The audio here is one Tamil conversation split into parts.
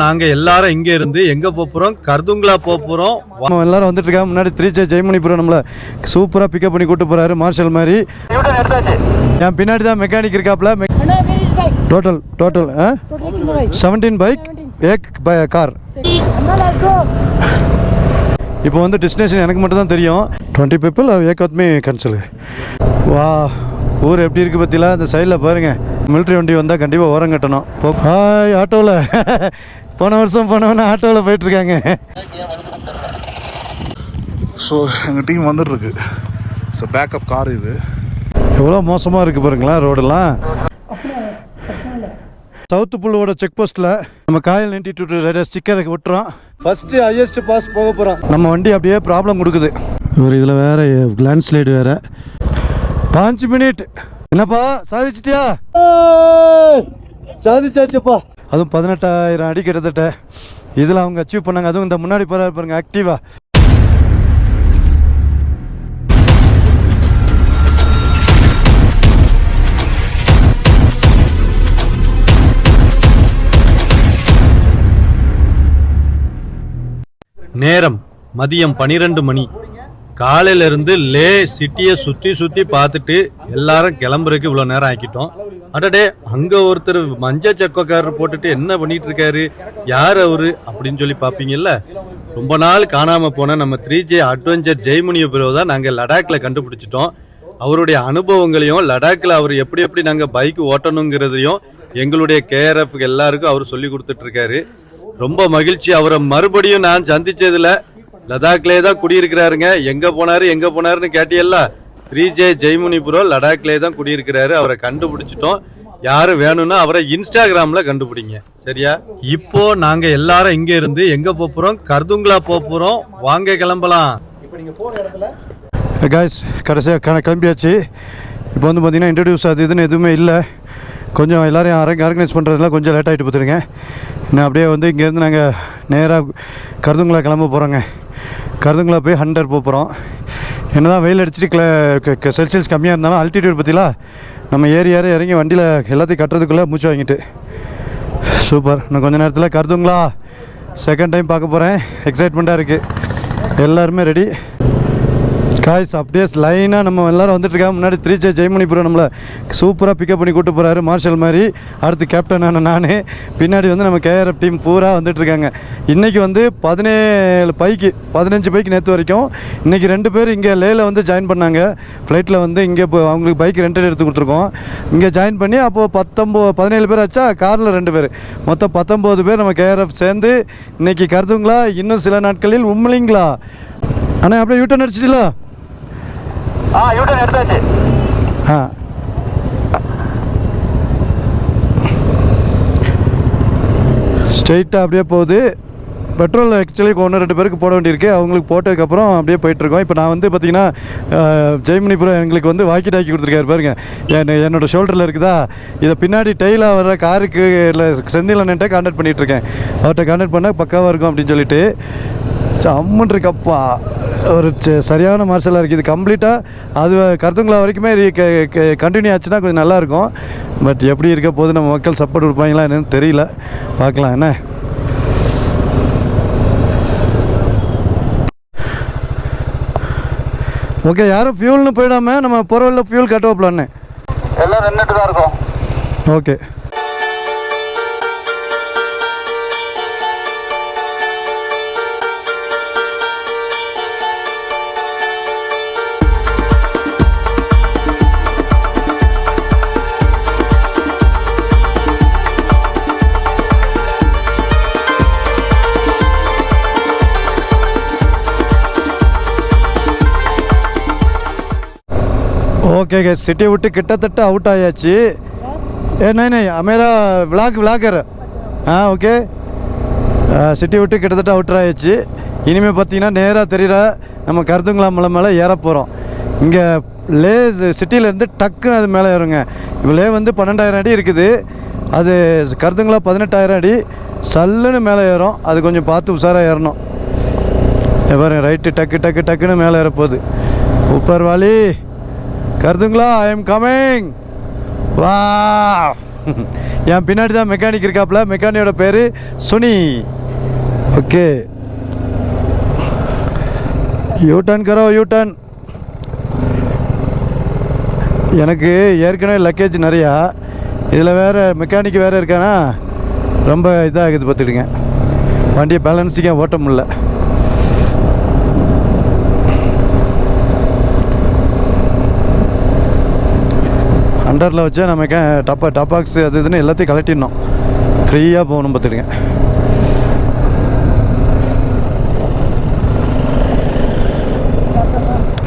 நாங்க எல்லாரும் இங்க இருந்து எங்க போறோம்? கர்துங்களா போறோம். நம்ம எல்லாரும் வந்துட்டு இருக்காங்க முன்னாடி த்ரீ ஜே ஜெயமணிபுரம் நம்மள சூப்பரா பிக்கப் பண்ணி கூட்டு போறாரு மார்ஷல் மாதிரி. என் பின்னாடி தான் மெக்கானிக் இருக்காப்ல. டோட்டல் டோட்டல் செவன்டீன் பைக் ஏக் பை கார் இப்போ வந்து டெஸ்டினேஷன் எனக்கு மட்டும்தான் தெரியும். டுவெண்ட்டி பீப்புள் ஏகாத்மே கன்சலு வா ஊர் எப்படி இருக்குது பற்றிலாம் அந்த சைடில் பாருங்கள் மிலிட்ரி வண்டி வந்தால் கண்டிப்பாக உரம் கட்டணும். ஹாய் ஆட்டோவில் போன வருஷம் போனவொன்னே ஆட்டோவில் போயிட்டுருக்காங்க. ஸோ எங்கள் டீம் வந்துட்டுருக்கு. ஸோ பேக்கப் கார் இது. எவ்வளோ மோசமாக இருக்குது பாருங்களா ரோடெல்லாம் சவுத்து புல்லுவோட செக் போஸ்ட்டில் நம்ம காயல் நைன்டி டூ ரெட ஸ்டிக்கரை விட்டுறோம். ஃபஸ்ட்டு ஹையஸ்ட் பாஸ் போக போகிறோம் நம்ம வண்டி அப்படியே ப்ராப்ளம் கொடுக்குது. இவர் இதில் வேற கிளான்ஸ் லைடு வேற. பாஞ்சு மினிட் என்னப்பா சாதிச்சிட்டியா? சாதிச்சாச்சுப்பா. அதுவும் பதினெட்டாயிரம் அடி கிட்டத்தட்ட. இதில் அவங்க அச்சீவ் பண்ணாங்க. அதுவும் இந்த முன்னாடி போகிறாரு பாருங்க ஆக்டிவா நேரம் மதியம் பனிரெண்டு மணி. காலையில இருந்து லே சிட்டியை சுத்தி சுத்தி பார்த்துட்டு எல்லாரும் கிளம்புறதுக்கு இவ்வளவு நேரம் ஆக்கிட்டோம். அடடே அங்க ஒருத்தர் மஞ்ச சக்கக்காரர் போட்டுட்டு என்ன பண்ணிட்டு இருக்காரு? யார் அவரு? அப்படின்னு சொல்லி பாப்பீங்கல்ல ரொம்ப நாள் காணாம போன நம்ம த்ரீ ஜே அட்வென்ச்சர் ஜெய்முனிய பிறகு தான் நாங்க லடாக்ல கண்டுபிடிச்சிட்டோம். அவருடைய அனுபவங்களையும் லடாக்ல அவர் எப்படி எப்படி நாங்க பைக் ஓட்டணுங்கிறதையும் எங்களுடைய கேஆர்எஃப் எல்லாருக்கும் அவர் சொல்லி கொடுத்துட்டு இருக்காரு. ரொம்ப மகிழ்ச்சி. அவரை மறுபடியும் நான் சந்திச்சதுல லடாக்லே தான் குடியிருக்கிறாருங்க. எங்க போனாரு எங்க போனாருன்னு கேட்டியல்ல? த்ரீ ஜே ஜெய்முனிபுரம் லடாக்லே தான் குடியிருக்கிறாரு. அவரை கண்டுபிடிச்சிட்டோம். யாரு வேணும்னா அவரை இன்ஸ்டாகிராம்ல கண்டுபிடிங்க. சரியா? இப்போ நாங்க எல்லாரும் இங்க இருந்து எங்க போறோம்? கர்துங்களா போறோம். வாங்க கிளம்பலாம். காய்ஸ் கடைசியாக க கிளம்பியாச்சு. இப்போ வந்து பார்த்தீங்கன்னா இன்ட்ரடியூஸ் அது இதுன்னு எதுவுமே இல்லை. கொஞ்சம் எல்லாரையும் அரங்க ஆர்கனைஸ் பண்ணுறதுலாம் கொஞ்சம் லேட் ஆகிட்டு பார்த்துருங்க நான் அப்படியே வந்து இங்கேருந்து நாங்கள் நேராக கருதுங்களா கிளம்ப போகிறோங்க கருதுங்களா போய் ஹண்டர் போக போகிறோம் என்ன தான் வெயில் அடிச்சுட்டு கிள செல்சியஸ் கம்மியாக இருந்தாலும் அல்டிடியூட் பற்றிலாம் நம்ம ஏறி ஏறி இறங்கி வண்டியில் எல்லாத்தையும் கட்டுறதுக்குள்ளே மூச்சு வாங்கிட்டு. சூப்பர். இன்னும் கொஞ்சம் நேரத்தில் கருதுங்களா? செகண்ட் டைம் பார்க்க போகிறேன் எக்ஸைட்மெண்ட்டாக இருக்குது எல்லாருமே ரெடி காய்ஸ் அப்படியே லைனாக நம்ம எல்லாரும் வந்துட்டுருக்கா இருக்காங்க. முன்னாடி த்ரீ ஜே ஜெய்மணிபுரம் நம்மளை சூப்பராக பிக்கப் பண்ணி கூட்டு போகிறாரு மார்ஷல் மாதிரி. அடுத்து கேப்டன் நான். பின்னாடி வந்து நம்ம கேஆர்எஃப் டீம் பூரா வந்துட்டுருக்காங்க இன்றைக்கி வந்து பதினேழு பைக்கு பதினஞ்சு பைக்கு நேற்று வரைக்கும். இன்றைக்கி ரெண்டு பேர் இங்கே லேயில் வந்து ஜாயின் பண்ணாங்க. ஃப்ளைட்டில் வந்து இங்கே இப்போ அவங்களுக்கு பைக் ரெண்டல் எடுத்து கொடுத்துருக்கோம். இங்கே ஜாயின் பண்ணி அப்போது பத்தொம்போது பதினேழு பேர் ஆச்சா? காரில் ரெண்டு பேர். மொத்தம் பத்தொம்போது பேர் நம்ம கேஆர்எஃப் சேர்ந்து இன்றைக்கி கருதுங்களா? இன்னும் சில நாட்களில் உம்லிங்களா? அண்ணா அப்படியே யூட்டன் அடிச்சிட்டீங்களா? ஆ யூட்டன் எடுத்தாச்சு. ஆ. ஸ்ட்ரெயிட்டாக அப்படியே போகுது. பெட்ரோல் ஆக்சுவலி ஒன்று ரெண்டு பேருக்கு போட வேண்டியிருக்கு. அவங்களுக்கு போட்டதுக்கப்புறம் அப்படியே போயிட்டுருக்கோம். இப்போ நான் வந்து பார்த்தீங்கன்னா ஜெய்மணிபுரம் எங்களுக்கு வந்து வாக்கி டாக்கி கொடுத்துருக்காரு பாருங்க. என்னோடய ஷோல்டரில் இருக்குதா? இதை பின்னாடி டெய்லாக வர காருக்கு இல்லை செந்தில் அண்ணன்ட்ட கான்டாக்ட் பண்ணிகிட்ருக்கேன் அவர்கிட்ட கான்டாக்ட் பண்ணால் பக்காவாக இருக்கும் அப்படின்னு சொல்லிட்டு. அம்மன் இருக்கப்பா ஒரு சரியான மார்ஷலாக இருக்குது இது கம்ப்ளீட்டாக அது கருத்துங்களா வரைக்குமே கண்டினியூ ஆச்சுன்னா கொஞ்சம் நல்லாயிருக்கும் பட் எப்படி இருக்க போது நம்ம மக்கள் சப்போர்ட் கொடுப்பாங்களா என்னன்னு தெரியல. பார்க்கலாம் என்ன? ஓகே யாரும் ஃபியூல்னு போயிடாமல் நம்ம பொருளில் ஃபியூல் கட்டுவோம்லான்னு எல்லாம் நின்றுட்டு தான் இருக்கோம். ஓகே ஓகே ஓகே சிட்டி விட்டு கிட்டத்தட்ட அவுட் ஆயாச்சு. ஏ நை நை. அமேரா விளாக் விளாகர் ஆ ஓகே சிட்டி விட்டு கிட்டத்தட்ட அவுட் ஆயாச்சு. இனிமேல் பார்த்தீங்கன்னா நேராக தெரிகிற நம்ம கருதுங்களா மலை மேலே ஏற போகிறோம் இங்கே லே சிட்டியிலேருந்து டக்குன்னு அது மேலே ஏறுங்க. இப்போ லே வந்து பன்னெண்டாயிரம் அடி இருக்குது. அது கருதுங்களா பதினெட்டாயிரம் அடி. சல்லுன்னு மேலே ஏறும். அது கொஞ்சம் பார்த்து உஷாராக ஏறணும். பாருங்க ரைட்டு டக்கு டக்கு டக்குன்னு மேலே ஏறப்போகுது. உப்பர் வாலி. கருதுங்களா? ஐ எம் கமிங் வா என் பின்னாடி தான் மெக்கானிக் இருக்காப்புல மெக்கானியோட பேர் சுனி. ஓகே யூ டர்ன் கரோ யூ டர்ன் எனக்கு ஏற்கனவே லக்கேஜ் நிறையா. இதில் வேறு மெக்கானிக் வேறு இருக்கானா? ரொம்ப இதாகுது பார்த்துடுங்க வண்டியை பேலன்ஸுக்கே ஓட்ட முடியல. அண்டரில் வச்சு நம்ம மெக்கா டப்பா டப்பாக்ஸ் அது இதுன்னு எல்லாத்தையும் கலட்டிடணும் ஃப்ரீயாக போகணும் பார்த்துருங்க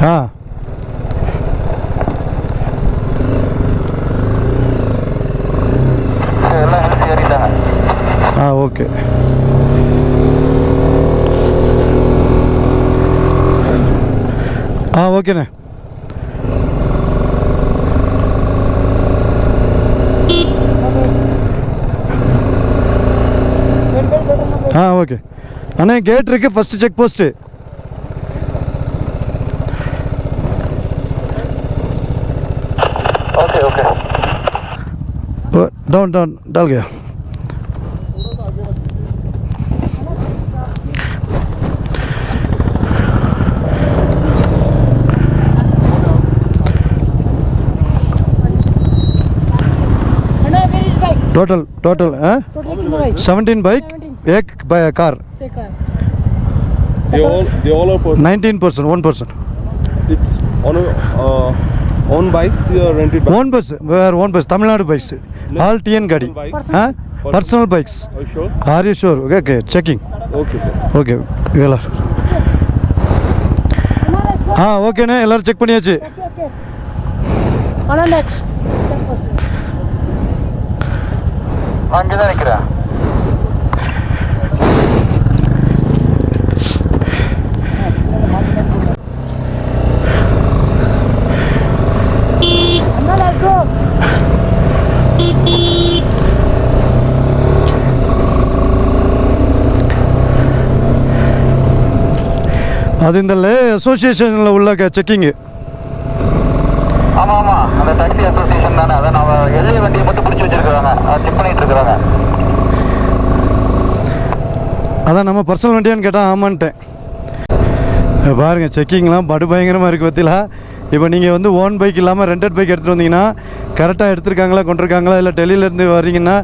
ஆ. எல்லாம் ஆ ஓகே. ஆ ஓகேண்ணே. ஆ ஓகே அண்ணே கேட் இருக்கு first check post okay okay down down डाल गया Anna, where is bike? Total total Total कितना bike? Seventeen bike Ek by car The all, the all are person. 19%, 1%. It's on a, uh, own bikes or rented bikes? One bus, where one bus, Tamil Nadu bikes. All TN Gadi. Bikes? Huh? Personal bikes. Are you sure? Are you sure? Okay, okay. checking. Okay. Okay எல்லாம் ஆ ஓகேண்ணே எல்லாரும் செக் பண்ணியாச்சு அங்கே தான் நிற்கிறேன் அது இந்த லே அசோசியேஷனில் உள்ள செக்கிங்கு ஆமாம் ஆமாம் அந்த டாக்ஸி அசோசியேஷன் தானே. அதை நம்ம எல்லை வண்டியை மட்டும் பிடிச்சி வச்சிருக்காங்க அதை செக் பண்ணிட்டு இருக்கிறாங்க. அதான் நம்ம பர்சனல் வண்டியான்னு கேட்டால் ஆமான்ட்டேன். இங்க பாருங்க செக்கிங்லாம் படு பயங்கரமாக இருக்குது பற்றிலா இப்போ நீங்கள் வந்து ஓன் பைக் இல்லாமல் ரெண்டட் பைக் எடுத்துகிட்டு வந்தீங்கன்னா கரெக்டாக எடுத்திருக்காங்களா கொண்டிருக்காங்களா இல்லை டெல்லியிலேருந்து வர்றீங்கன்னா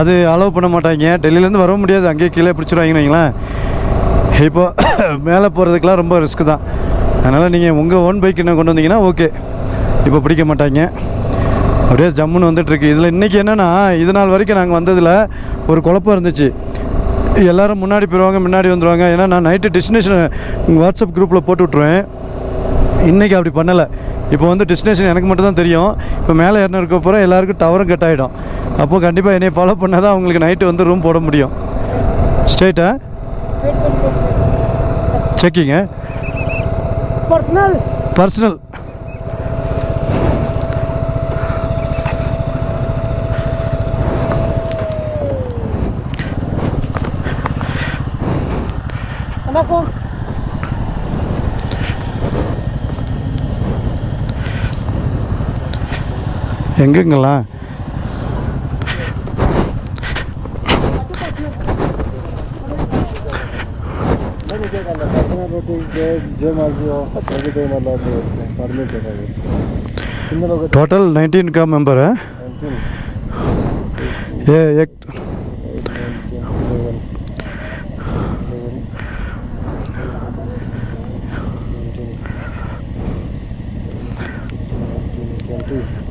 அது அலோவ் பண்ண மாட்டாங்க. டெல்லியிலேருந்து வர முடியாது. அங்கேயே கீழே பிடிச்சிருவாங்கன்னு வைங்களேன். இப்போ மேலே போகிறதுக்கெலாம் ரொம்ப ரிஸ்க்கு தான். அதனால் நீங்கள் உங்கள் ஓன் பைக் என்ன கொண்டு வந்தீங்கன்னா ஓகே இப்போ பிடிக்க மாட்டாங்க. அப்படியே ஜம்முன்னு வந்துட்டுருக்கு. இதில் இன்றைக்கி என்னென்னா இது நாள் வரைக்கும் நாங்கள் வந்ததில் ஒரு குழப்பம் இருந்துச்சு. எல்லோரும் முன்னாடி போயிடுவாங்க முன்னாடி வந்துடுவாங்க ஏன்னா நான் நைட்டு டெஸ்டினேஷன் வாட்ஸ்அப் குரூப்பில் போட்டு விட்ருவேன் இன்றைக்கி அப்படி பண்ணலை. இப்போ வந்து டெஸ்டினேஷன் எனக்கு மட்டும் தான் தெரியும். இப்போ மேலே ஏறின இருக்க அப்புறம் எல்லாருக்கும் டவரும் கட் ஆகிடும் அப்போது கண்டிப்பாக என்னை ஃபாலோ பண்ணால் தான் அவங்களுக்கு நைட்டு வந்து ரூம் போட முடியும். செக்கிங்க பர்சனல் பர்சனல் எங்கெங்கெல்லாம்? जो मर्ज़ी हो टोटल नाइनटीन का मेंबर है। ये एक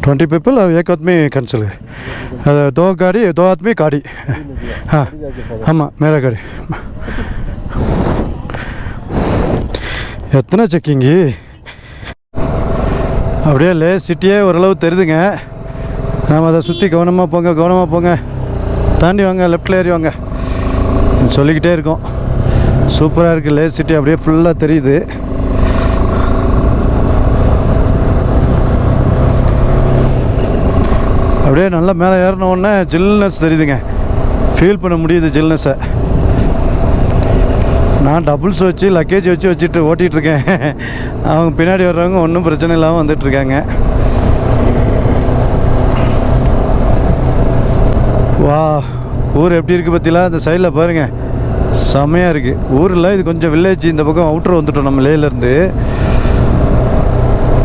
ट्वेंटी पीपल और एक आदमी कैंसिल है। दो गाड़ी दो आदमी गाड़ी। हाँ हाँ मेरा गाड़ी। எத்தனை செக்கிங்கு அப்படியே லே சிட்டியே ஓரளவு தெரியுதுங்க நாம் அதை சுற்றி கவனமாக போங்க கவனமாக போங்க. தாண்டி வாங்க லெஃப்டில் ஏறி வாங்க. சொல்லிக்கிட்டே இருக்கோம். சூப்பராக இருக்குது லே சிட்டி அப்படியே ஃபுல்லாக தெரியுது. அப்படியே நல்லா மேலே ஏறின உடனே ஜில்னஸ் தெரியுதுங்க. ஃபீல் பண்ண முடியுது ஜில்னஸை நான் டபுள்ஸ் வச்சு லக்கேஜ் வச்சு வச்சுட்டு ஓட்டிகிட்டு இருக்கேன் அவங்க பின்னாடி வர்றவங்க ஒன்றும் பிரச்சனை இல்லாமல் வந்துட்டுருக்காங்க வா ஊர் எப்படி இருக்குது பற்றிலாம் இந்த சைடில் பாருங்கள் செம்மையாக இருக்குது ஊரில் இது கொஞ்சம் வில்லேஜ் இந்த பக்கம் அவுட்ரு வந்துட்டோம் நம்ம லேலேருந்து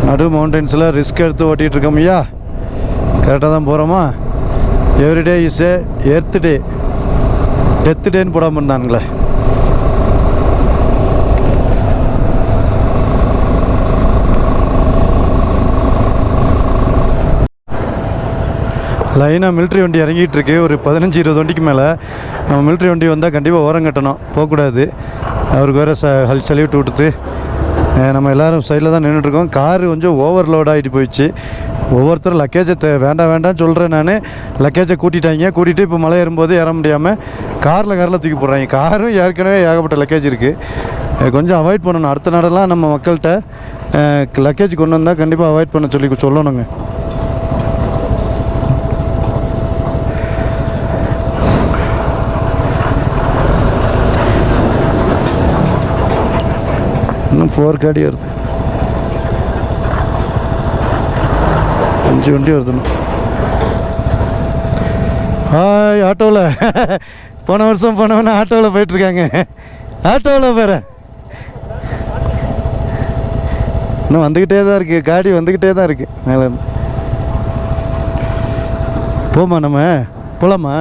நடு மவுண்டன்ஸில் ரிஸ்க் எடுத்து ஓட்டிகிட்டு இருக்கோம் ஐயா கரெக்டாக தான் போகிறோமா everyday is a earth day death டேன்னு போடாமல் இருந்தானுங்களே. லைனாக மிலிட்ரி வண்டி இறங்கிட்டு இருக்கு ஒரு பதினஞ்சு இருபது வண்டிக்கு மேலே. நம்ம மிலிட்ரி வண்டி வந்தால் கண்டிப்பாக ஓரம் கட்டணும். போகக்கூடாது. அவருக்கு வேறு ச ஹல் சல்யூட் விட்டுட்டு நம்ம எல்லாரும் சைடில் தான் நின்றுட்டுருக்கோம் காரு கொஞ்சம் ஓவர்லோட் ஆகிட்டு போயிடுச்சு. ஒவ்வொருத்தரும் லக்கேஜை தே வேண்டாம் வேண்டாம்னு சொல்கிறேன் நான். லக்கேஜை கூட்டிட்டாங்க. கூட்டிகிட்டு இப்போ மலை ஏறும்போது ஏற முடியாமல் காரில் காரில் தூக்கி போடுறாங்க. காரும் ஏற்கனவே ஏகப்பட்ட லக்கேஜ் இருக்குது கொஞ்சம் அவாய்ட் பண்ணணும். அடுத்த நாடெல்லாம் நம்ம மக்கள்கிட்ட லக்கேஜ் கொண்டு வந்தால் கண்டிப்பாக அவாய்ட் பண்ண சொல்லி சொல்லணுங்க. இன்னும் ஃபோர் காடி வருது. அஞ்சு வண்டி வருது இன்னும். ஹாய் ஆட்டோவில் போன வருஷம் போனவன ஆட்டோவில் போயிட்டுருக்காங்க. ஆட்டோவில் வேற இன்னும் வந்துக்கிட்டே தான் இருக்குது காடி வந்துக்கிட்டே தான் இருக்குது மேலே போமா நம்ம. போகலாமா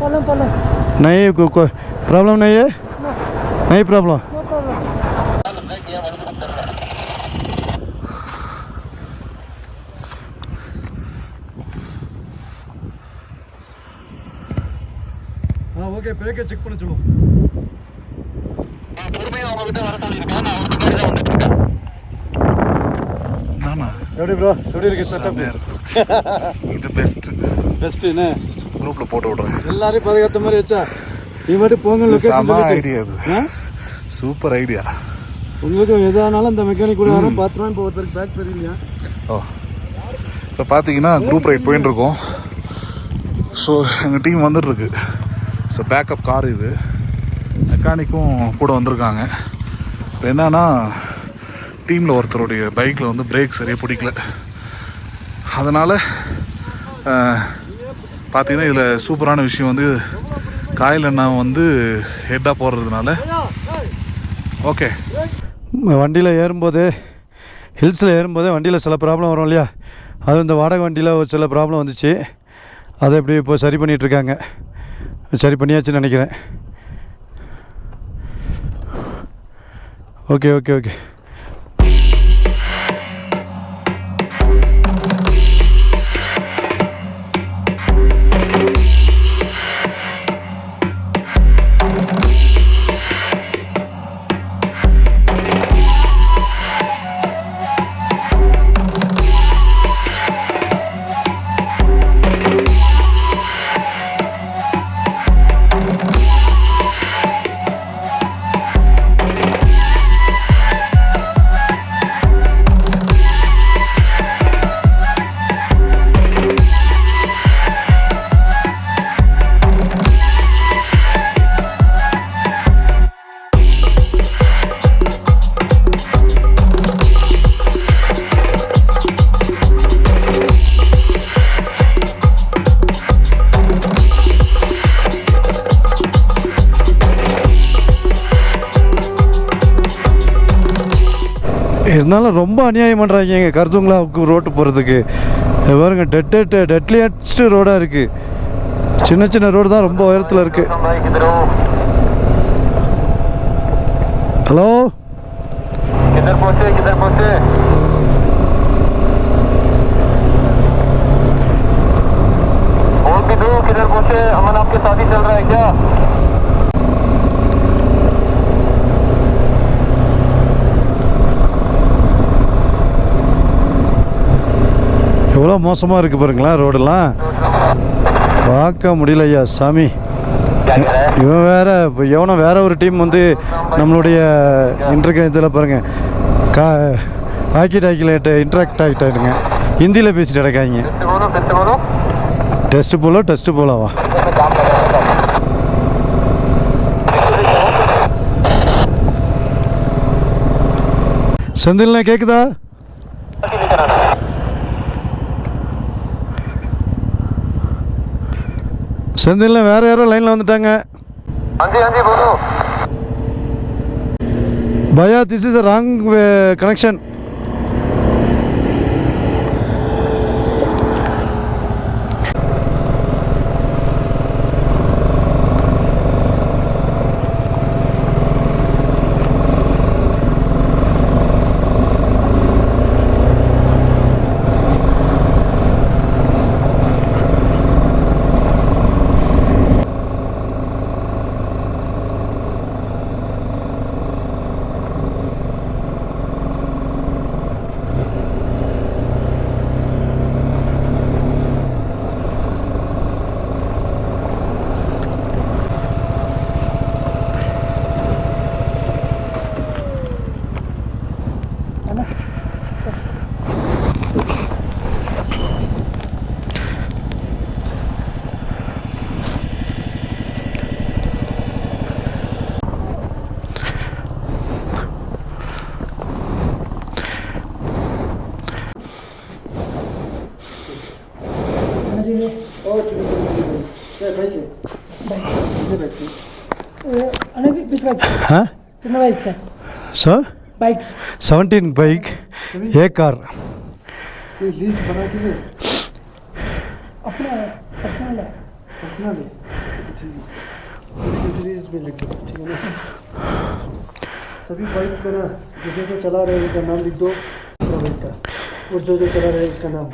Follow, follow. நை ப்ராப்ளம் நையே நை ப்ராப்ளம் No problem. ஆ ஓகே பிரேக்கை செக் பண்ண சொல்லுவோம் பொறுமையாக அவங்ககிட்ட வர சொல்லியிருக்கேன் நான் அவங்க பின்னாடி தான் வந்துட்டு இருக்கேன் நானா எப்படி இருக்கு செட்டப் இது பெஸ்ட் பெஸ்ட் என்ன? குரூப்பில் போட்டு விட்றேன். எல்லாரையும் பாதுகாத்த மாதிரி வச்சா? நீ மட்டும் போங்க சொல்லிட்டு. ஐடியா இது? சூப்பர் ஐடியா உங்களுக்கு எதானாலும் இந்த மெக்கானிக் கூட யாரும் பார்த்துருவான் இப்போ ஒருத்தருக்கு பேக் சரியில்லையா ஓ. இப்போ பார்த்தீங்கன்னா குரூப் ரைட் போயின்னு இருக்கோம். ஸோ எங்கள் டீம் வந்துட்டுருக்கு ஸோ பேக்கப் கார் இது. மெக்கானிக்கும் கூட வந்திருக்காங்க. இப்போ என்னன்னா டீமில் ஒருத்தருடைய பைக்கில் வந்து பிரேக் சரியாக பிடிக்கல. அதனால் பார்த்தீங்கன்னா இதில் சூப்பரான விஷயம் வந்து காயில் எண்ணெய் வந்து ஹெட்டாக போடுறதுனால. ஓகே. வண்டியில் ஏறும்போது ஹில்ஸில் ஏறும்போதே வண்டியில் சில ப்ராப்ளம் வரும் இல்லையா? அது இந்த வாடகை வண்டியில் ஒரு சில ப்ராப்ளம் வந்துச்சு. அதை எப்படி இப்போ சரி பண்ணிகிட்ருக்காங்க சரி பண்ணியாச்சுன்னு நினைக்கிறேன். Okay okay okay. இருந்தாலும் ரொம்ப அநியாயம் பண்ணுறாங்க எங்கள் கருத்துங்களாவுக்கு ரோட்டு போகிறதுக்கு பாருங்க டெட் டெட்லியஸ்ட் ரோடாக இருக்குது சின்ன சின்ன ரோடு தான் ரொம்ப உயரத்தில் இருக்குது भाई किधर हो ஹலோ किधर पहुंचे किधर पहुंचे बोल भी दो किधर पहुंचे अमन आपके साथ ही चल रहा है क्या எவ்வளோ மோசமாக இருக்குது பாருங்களா ரோடெல்லாம். பார்க்க முடியல ஐயா சாமி. இவன் வேற இப்போ எவனோ வேற ஒரு டீம் வந்து நம்மளுடைய இன்டர்க இதில் பாருங்கள் கா ஆக்கி டாக்கிலேட்டு இன்ட்ராக்ட் ஆகிட்டாருங்க ஹிந்தியில் பேசிட்டு கிடக்காங்க. டெஸ்ட்டு போலோ டெஸ்ட்டு போகலவா செந்தில்னா கேட்குதா செந்தில்ல வேற யாரோ லைன்ல வந்துட்டாங்க. பயா this is a wrong connection bikes seventeen bike एक कार अपना पर्सनल है। सभी बाइक का ना जो जो चला रहे हैं उनका नाम लिख दो। बाइक का। और जो जो चला रहे हैं उसका नाम।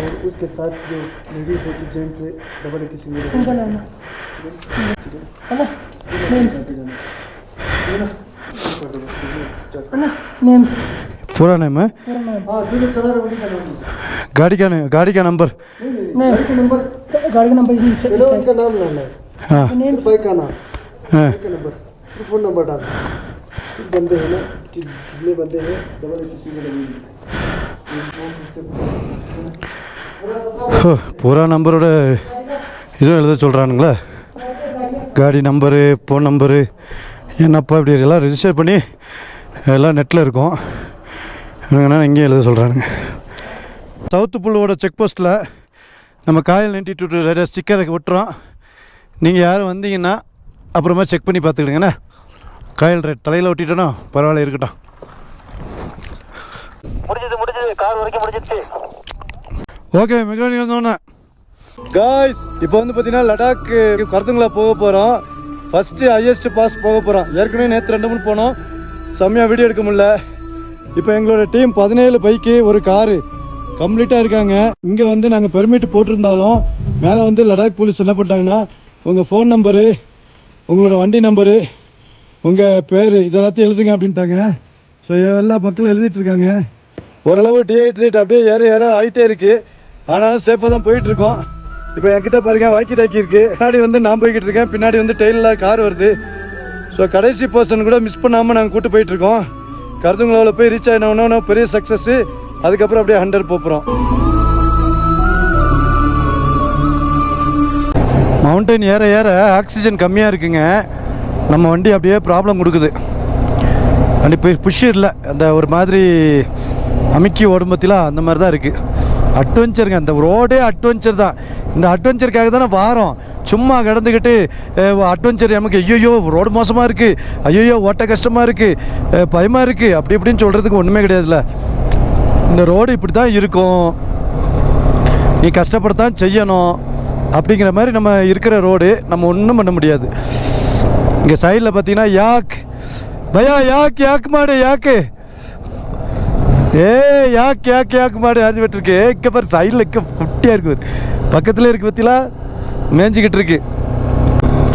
और उसके साथ जो लेडीज़ है जेंट्स है डबल है। किसी पूरा नाम है पूरा नाम हाँ जो जो चला रहे हैं उन्हीं का नाम लिखो। गाड़ी का ना- गाड़ी का नंबर नहीं गाड़ी का नंबर गाड़ी का नंबर इस पहले उनका नाम लाना है हाँ फिर नेम्स बाइक का नाम हाँ बाइक का नंबर फिर फोन नंबर डालना फिर बंदे हैं ना कि जितने बंदे हैं डबल है किसी में लगी ஹோ, பூரா நம்பரோட இதுவும் எழுத சொல்கிறானுங்களா காடி நம்பரு ஃபோன் நம்பரு என்னப்பா இப்படி எல்லாம் ரெஜிஸ்டர் பண்ணி எல்லாம் நெட்டில் இருக்கும். என்னங்கன்னா இங்கேயும் எழுத சொல்கிறானுங்க சவுத்து புல்லுவோட செக் போஸ்ட்டில் நம்ம காயல் நைன்டி டூ ரேடியோ ஸ்டிக்கரை விட்டுறோம் நீங்கள் யாரும் வந்தீங்கன்னா அப்புறமா செக் பண்ணி பார்த்துக்கிடுங்கண்ணே காயல் ரேட் தலையில் ஒட்டிட்டனோ பரவாயில்ல இருக்கட்டும். முடிஞ்சது முடிஞ்சது. கார் வரைக்கும் முடிஞ்சிருச்சு ஓகே மிக வந்தோன்னே காய்ஸ் இப்போ வந்து பார்த்தீங்கன்னா லடாக்கு கருத்துங்களா போக போகிறோம் ஃபஸ்ட்டு ஹையஸ்ட் பாஸ் போக போகிறோம் ஏற்கனவே நேற்று ரெண்டு மூணு போனோம். செம்மையாக வீடியோ எடுக்க முடியல. இப்போ எங்களோட டீம் பதினேழு பைக்கு ஒரு காரு கம்ப்ளீட்டாக இருக்காங்க. இங்கே வந்து நாங்கள் பெர்மிட் போட்டிருந்தாலும் மேலே வந்து லடாக் போலீஸ் என்ன பண்ணிட்டாங்கன்னா உங்கள் ஃபோன் நம்பரு உங்களோட வண்டி நம்பரு உங்கள் பேர் இதெல்லாத்தையும் எழுதுங்க அப்படின்ட்டாங்க. ஸோ எல்லா மக்களும் எழுதிட்டுருக்காங்க ஓரளவு ஓரளவு டிஹைட்ரேட் அப்படியே ஏற ஏற ஆகிட்டே இருக்குது ஆனால் சேஃபாக தான் போயிட்டுருக்கோம் இப்போ என்கிட்ட பாருங்க வாக்கி டாக்கி இருக்கு. பின்னாடி வந்து நான் போய்கிட்டு இருக்கேன். பின்னாடி வந்து டெய்லில் கார் வருது. ஸோ கடைசி பர்சன் கூட மிஸ் பண்ணாமல் நாங்கள் கூட்டு போயிட்டு இருக்கோம். கருதுங்களாவில் போய் ரீச் ஆகினோன்னா பெரிய சக்ஸஸ் அதுக்கப்புறம் அப்படியே ஹண்ட்ரட் போகிறோம் மவுண்டன் ஏற ஏற ஆக்சிஜன் கம்மியாக இருக்குங்க. நம்ம வண்டி அப்படியே ப்ராப்ளம் கொடுக்குது. வண்டி போய் புஷ் இல்லை. அந்த ஒரு மாதிரி அமுக்கி ஓடும் அந்த மாதிரி தான் இருக்குது அட்வென்ச்சருங்க அந்த ரோடே அட்வென்ச்சர் தான். இந்த அட்வென்ச்சருக்காக தானே வாரோம். சும்மா கிடந்துக்கிட்டு அட்வென்ச்சர் நமக்கு ஐயோ ரோடு மோசமாக இருக்குது ஐயோ ஓட்ட கஷ்டமாக இருக்குது பயமாக இருக்குது அப்படி இப்படின்னு சொல்கிறதுக்கு ஒன்றுமே கிடையாதுல்ல. இந்த ரோடு இப்படி தான் இருக்கும். நீ கஷ்டப்படத்தான் செய்யணும். அப்படிங்கிற மாதிரி நம்ம இருக்கிற ரோடு நம்ம ஒன்றும் பண்ண முடியாது. இங்கே சைடில் பார்த்தீங்கன்னா யாக். பயா யாக் யாக் மாடு யாக்கு. ஏ யாக்கு யாக்கு யாக்கு மாடு அரிஞ்சு விட்டுருக்கு இங்கே பாரு சைடில் இங்கே குட்டியாக இருக்கு பக்கத்தில் இருக்கு பற்றிலா மேய்ஞ்சிக்கிட்டு இருக்கு.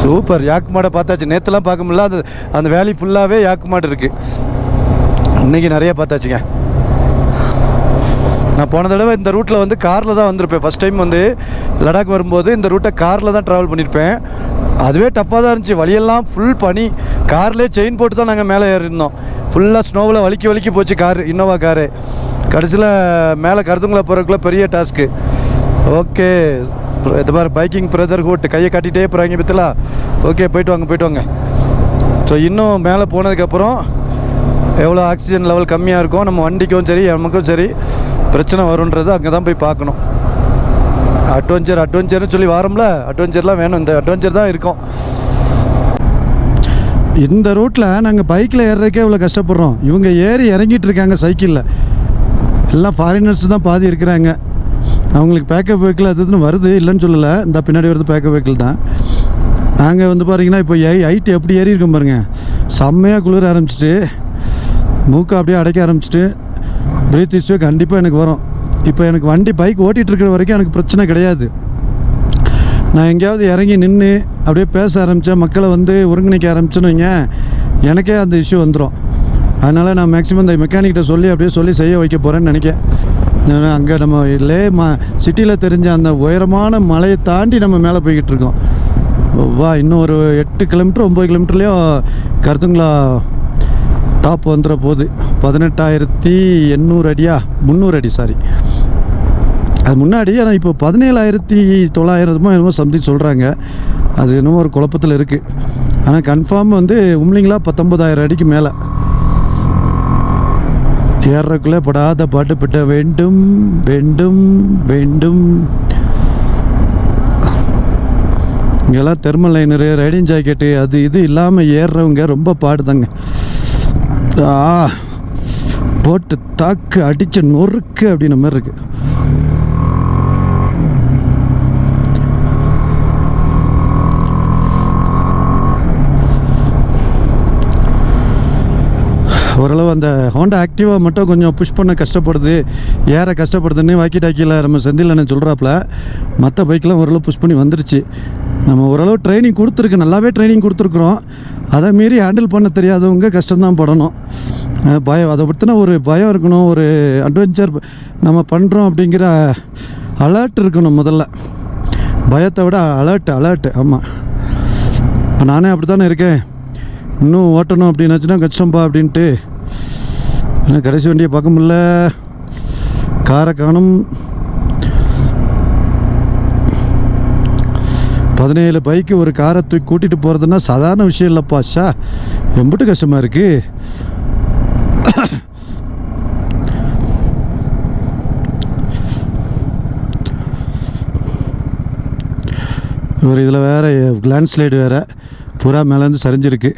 சூப்பர் யாக்கு மாடை பார்த்தாச்சு. நேற்றுலாம் பார்க்க முடியல அந்த அந்த வேலி ஃபுல்லாகவே யாக்கு மாடு இருக்குது இன்றைக்கி நிறைய பார்த்தாச்சுங்க. நான் போன தடவை இந்த ரூட்டில் வந்து காரில் தான் வந்திருப்பேன். ஃபஸ்ட் டைம் வந்து லடாக் வரும்போது இந்த ரூட்டை காரில் தான் ட்ராவல் பண்ணியிருப்பேன் அதுவே டஃப்பாக தான் இருந்துச்சு. வழியெல்லாம் ஃபுல் பனி. கார்லேயே செயின் போட்டு தான் நாங்கள் மேலே ஏறியிருந்தோம். ஃபுல்லாக ஸ்னோவில் வலிக்கி வலிக்கி போச்சு கார் இன்னோவா காரு கடைசியில் மேலே கருதுங்களை போகிறதுக்குள்ள பெரிய டாஸ்க்கு ஓகே இது மாதிரி பைக்கிங் பிரதர்ஹுட் கையை காட்டிகிட்டே போகிறாங்க பத்திலா ஓகே போயிட்டு வாங்க போயிட்டு வாங்க. ஸோ இன்னும் மேலே போனதுக்கப்புறம் எவ்வளோ ஆக்சிஜன் லெவல் கம்மியாக இருக்கும் நம்ம வண்டிக்கும் சரி நமக்கும் சரி பிரச்சனை வருன்றது அங்கே தான் போய் பார்க்கணும். அட்வென்ச்சர் அட்வென்ச்சர்னு சொல்லி வாரம்ல அட்வென்ச்சர்லாம் வேணும். இந்த அட்வென்ச்சர் தான் இருக்கும். இந்த ரூட்டில் நாங்கள் பைக்கில் ஏறுறதுக்கே இவ்வளோ கஷ்டப்படுறோம். இவங்க ஏறி இறங்கிட்டு இருக்காங்க சைக்கிளில் எல்லாம் ஃபாரினர்ஸ் தான் பாதி இருக்கிறாங்க. அவங்களுக்கு பேக்கப் வெஹிக்கிள் அது இதுன்னு வருது இல்லைன்னு சொல்லலை. இந்த பின்னாடி வருது பேக்கப் வெஹிக்கிள் தான். நாங்கள் வந்து பார்த்தீங்கன்னா இப்போ ஐ ஹைட் எப்படி ஏறி இருக்கோம் பாருங்கள் செம்மையாக குளிர ஆரம்பிச்சிட்டு மூக்கை அப்படியே அடைக்க ஆரம்பிச்சிட்டு பிரீத் இஷ்யூ கண்டிப்பாக எனக்கு வரும். இப்போ எனக்கு வண்டி பைக் ஓட்டிகிட்டு இருக்கிற வரைக்கும் எனக்கு பிரச்சனை கிடையாது. நான் எங்கேயாவது இறங்கி நின்று அப்படியே பேச ஆரம்பித்தேன் மக்களை வந்து ஒருங்கிணைக்க ஆரம்பிச்சேன்னு வைங்க. எனக்கே அந்த இஷ்யூ வந்துடும் அதனால் நான் மேக்ஸிமம் இந்த மெக்கானிக்கிட்ட சொல்லி அப்படியே சொல்லி செய்ய வைக்க போகிறேன்னு நினைக்கிறேன். அங்கே நம்ம லே ம சிட்டியில் தெரிஞ்ச அந்த உயரமான மலையை தாண்டி நம்ம மேலே போய்கிட்டு இருக்கோம். வா இன்னும் ஒரு எட்டு கிலோமீட்டர் ஒம்பது கிலோமீட்டர்லேயோ கருத்துங்களா டாப் வந்துட போகுது. பதினெட்டாயிரத்தி எண்ணூறு அடியா? முந்நூறு அடி சாரி அது முன்னாடி ஆனால் இப்போ பதினேழாயிரத்தி தொள்ளாயிரமோ என்னமோ சம்திங் சொல்கிறாங்க அது என்னமோ ஒரு குழப்பத்தில் இருக்குது ஆனால் கன்ஃபார்ம் வந்து உம்லிங்களா பத்தொம்பதாயிரம் அடிக்கு மேலே. ஏறக்குள்ளே படாத பாட்டு பிட்ட வேண்டும் வேண்டும் வேண்டும். இங்கெல்லாம் தெர்மல் லைனரு ரைடிங் ஜாக்கெட்டு அது இது இல்லாமல் ஏறுறவங்க ரொம்ப பாடுதாங்க. போட்டு தாக்கு அடித்த நொறுக்கு அப்படின்ன மாதிரி இருக்குது ஓரளவு அந்த ஹோண்டா ஆக்டிவா மட்டும் கொஞ்சம் புஷ் பண்ண கஷ்டப்படுது. ஏற கஷ்டப்படுதுன்னு வாக்கி டாக்கியில் நம்ம செந்தில் அண்ணன் சொல்கிறாப்புல மற்ற பைக்கெலாம் ஓரளவு புஷ் பண்ணி வந்துருச்சு. நம்ம ஓரளவு ட்ரைனிங் கொடுத்துருக்கு நல்லாவே ட்ரைனிங் கொடுத்துருக்குறோம். அதை மீறி ஹேண்டில் பண்ண தெரியாதவங்க கஷ்டம்தான் படணும். பயம் அதை பற்றின ஒரு பயம் இருக்கணும் ஒரு அட்வென்ச்சர் நம்ம பண்ணுறோம் அப்படிங்கிற அலர்ட் இருக்கணும் முதல்ல. பயத்தை விட அலர்ட் அலர்ட் ஆமாம் இப்போ நானே அப்படி தானே இருக்கேன். இன்னும் ஓட்டணும் அப்படின்னாச்சுன்னா கஷ்டம்பா அப்படின்ட்டு ஆனால் கடைசி வண்டியை பார்க்க முடில காரை காணும். பதினேழு பைக்கு ஒரு காரை தூக்கி கூட்டிகிட்டு போகிறதுனா சாதாரண விஷயம் இல்லைப்பா ஷா எம்பிட்டு கஷ்டமாக இருக்குது ஒரு இதில் வேறு லேண்ட்ஸ்லைடு வேறு. புறா மேலேருந்து சரிஞ்சிருக்கு.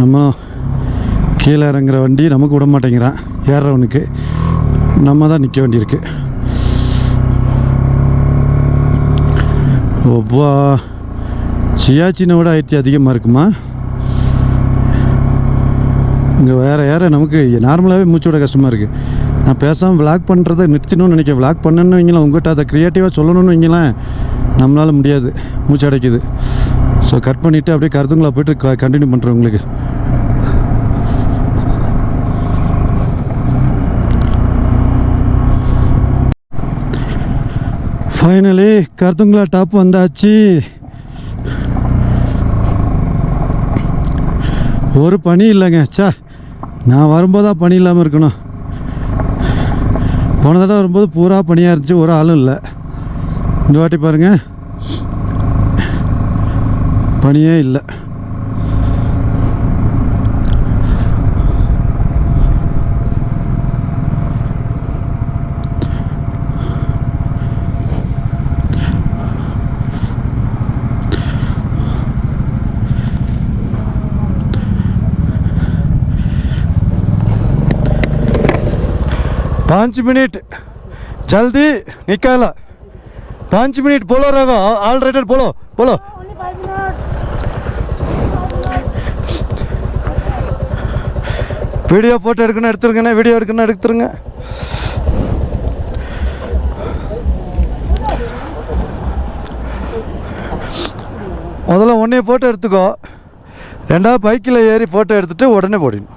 நம்ம கீழே இறங்குற வண்டி நமக்கு விட மாட்டேங்கிறான் ஏறுறவனுக்கு. நம்ம தான் நிற்க வேண்டியிருக்கு. ஒவ்வா. சியாச்சினை விட ஆயிரத்தி அதிகமாக இருக்குமா? இங்கே வேறு ஏற நமக்கு நார்மலாகவே மூச்சு விட கஷ்டமாக இருக்குது நான் பேசாமல் விளாக் பண்ணுறதை நிறுத்தினு நினைக்கிறேன். விளாக் பண்ணணும்னு வைங்களேன். உங்கள்கிட்ட அதை க்ரியேட்டிவாக சொல்லணும்னு வைங்களேன். நம்மளால் முடியாது. மூச்சு அடைக்குது. ஸோ கட் பண்ணிவிட்டு அப்படியே கருத்துங்களா க கண்டினியூ பண்ணுறேன் உங்களுக்கு. ஃபைனலி கருத்துங்களா டாப் வந்தாச்சு. ஒரு பனி இல்லைங்க. சா நான் வரும்போதா பனி இல்லாமல் இருக்கணும். போன தடவை வரும்போது பூரா பனியாக இருந்துச்சு ஒரு ஆளும் இல்லை. இந்த வாட்டி பாருங்க. பனியே இல்லை. पाँच मिनट जल्दी निकाला पाँच मिनट बोलो रहो ऑल राइडर बोलो बोलो Only five minutes. Video photo எடுக்கணும் எடுத்துருங்கண்ணே வீடியோ எடுக்கணும் எடுத்துருங்க முதல்ல உடனே ஃபோட்டோ எடுத்துக்கோ ரெண்டாவது பைக்கில் ஏறி ஃபோட்டோ எடுத்துட்டு உடனே போடணும்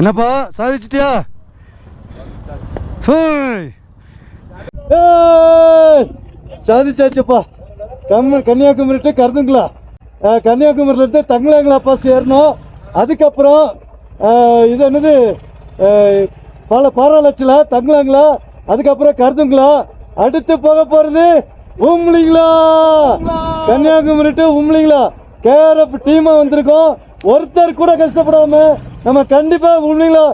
என்னப்பா சாதிச்சிட்டியா? ஹோய். ஏய், சாதிச்சாச்சுப்பா. கம்ம கன்னியாகுமரி டு கருதுங்களா கன்னியாகுமரியிலேருந்து தங்கலாங்களா பாஸ் ஏறணும் அதுக்கப்புறம் இது என்னது? பல பாராளச்சில் தங்கலாங்களா அதுக்கப்புறம் கருதுங்களா? அடுத்து போக போகிறது உம்லிங்களா. கன்னியாகுமரி டு உம்லிங்களா கேஆர்எஃப் டீமாக வந்திருக்கோம். ஒருத்தர் கூட கஷ்டப்படாம நம்ம கண்டிப்பாக உம்லிங்களா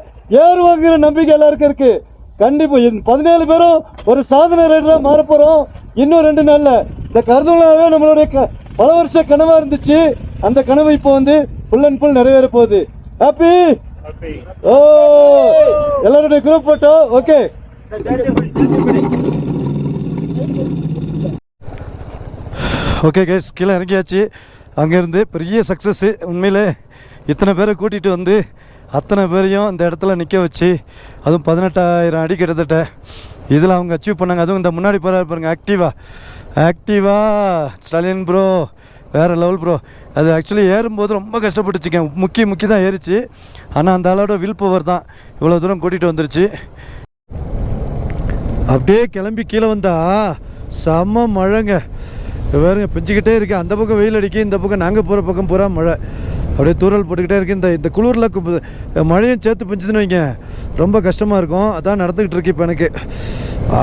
ஏறுவாங்கிற நம்பிக்கை எல்லாருக்கும் இருக்கு. கண்டிப்பா இந்த பதினேழு பேரும் ஒரு சாதனை ரைடராக மாற போறோம் இன்னும் ரெண்டு நாள்ல இந்த கருதுலாவே நம்மளுடைய க- பல வருஷ கனவா இருந்துச்சு. அந்த கனவு இப்போ வந்து ஃபுல் அண்ட் ஃபுல் நிறைவேற போகுது. ஹாப்பி ஓ எல்லாருடைய குரூப் போட்டோ ஓகே ஓகே கேஸ் கீழே இறங்கியாச்சு. அங்கேருந்து பெரிய சக்ஸஸ்ஸு உண்மையிலே இத்தனை பேரை கூட்டிகிட்டு வந்து அத்தனை பேரையும் அந்த இடத்துல நிற்க வச்சு அதுவும் பதினெட்டாயிரம் அடி கிட்டத்தட்ட இதில் அவங்க அச்சீவ் பண்ணாங்க. அதுவும் இந்த முன்னாடி போகிற பாருங்கள் ஆக்டிவா ஆக்டிவா ஸ்டாலின் ப்ரோ வேறு லெவல் ப்ரோ அது ஆக்சுவலி ஏறும்போது ரொம்ப கஷ்டப்பட்டுச்சுங்க. முக்கி முக்கி தான் ஏறிச்சு. ஆனால் அந்த ஆளோட வில் பவர் தான் இவ்வளோ தூரம் கூட்டிகிட்டு வந்துருச்சு. அப்படியே கிளம்பி கீழே வந்தால் செம்ம மழைங்க. இங்க பிஞ்சிக்கிட்டே இருக்கு. அந்த பக்கம் வெயில் அடிக்கி இந்த பக்கம் நாங்கள் போகிற பக்கம் பூரா மழை. அப்படியே தூரல் போட்டுக்கிட்டே இருக்கு. இந்த இந்த குளிரில் மழையும் சேர்த்து பிஞ்சுதுன்னு வைங்க. ரொம்ப கஷ்டமாக இருக்கும். அதான் நடந்துக்கிட்டு இருக்கு இப்போ எனக்கு. ஆ